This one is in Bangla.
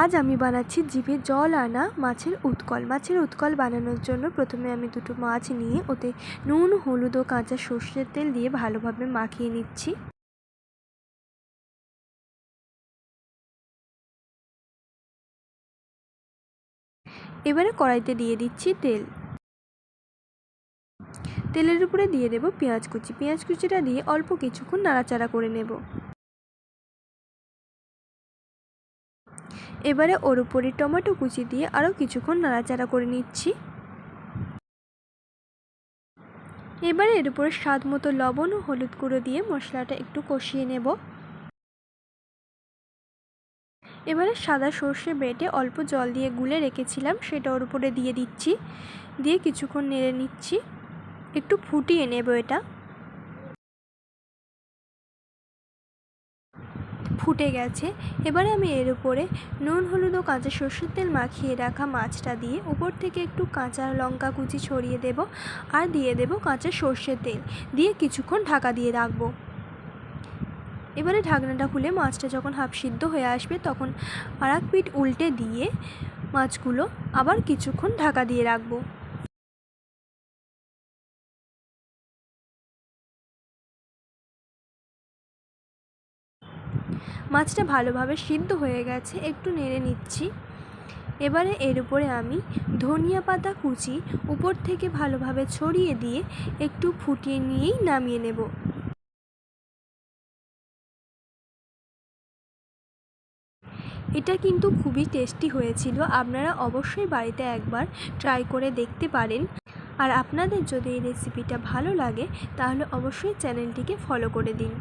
আজ আমি বানাচ্ছি জিভে জল আনা মাছের উৎকল। মাছের উৎকল বানানোর জন্য প্রথমে আমি দুটো মাছ নিয়ে ওতে নুন, হলুদ ও কাঁচা সর্ষের তেল দিয়ে ভালোভাবে মাখিয়ে নিচ্ছি। এবারে কড়াইতে দিয়ে দিচ্ছি তেল। তেলের উপরে দিয়ে দেব পেঁয়াজ কুচি। পেঁয়াজ কুচিটা দিয়ে অল্প কিছুক্ষণ নাড়াচাড়া করে নেব। এবারে ওর উপরে টমেটো কুচি দিয়ে আরও কিছুক্ষণ নাড়াচাড়া করে নিচ্ছি। এবারে এর উপরে স্বাদ মতো লবণ ও হলুদ গুঁড়ো দিয়ে মশলাটা একটু কষিয়ে নেব। এবারে সাদা সর্ষে বেটে অল্প জল দিয়ে গুলে রেখেছিলাম, সেটা ওর উপরে দিয়ে দিচ্ছি। দিয়ে কিছুক্ষণ নেড়ে নিচ্ছি। একটু ফুটিয়ে নেব এটা। ফুটে গেছে। এবারে আমি এর উপরে নুন, হলুদ ও কাঁচা সরষের তেল মাখিয়ে রাখা মাছটা দিয়ে উপর থেকে একটু কাঁচা লঙ্কা কুচি ছড়িয়ে দেব আর দিয়ে দেব কাঁচা সর্ষের তেল। দিয়ে কিছুক্ষণ ঢাকা দিয়ে রাখব। এবারে ঢাকনাটা খুলে মাছটা যখন হাফ সিদ্ধ হয়ে আসবে তখন আর পিঠ উল্টে দিয়ে মাছগুলো আবার কিছুক্ষণ ঢাকা দিয়ে রাখব। মাছটা ভালোভাবে সিদ্ধ হয়ে গেছে, একটু নেড়ে নিচ্ছি। এবারে এর উপরে আমি ধনিয়া পাতা কুচি উপর থেকে ভালোভাবে ছড়িয়ে দিয়ে একটু ফুটিয়ে নিয়েই নামিয়ে নেব। এটা কিন্তু খুবই টেস্টি হয়েছিল, আপনারা অবশ্যই বাড়িতে একবার ট্রাই করে দেখতে পারেন। আর আপনাদের যদি এই রেসিপিটা ভালো লাগে, তাহলে অবশ্যই চ্যানেলটিকে ফলো করে দিন।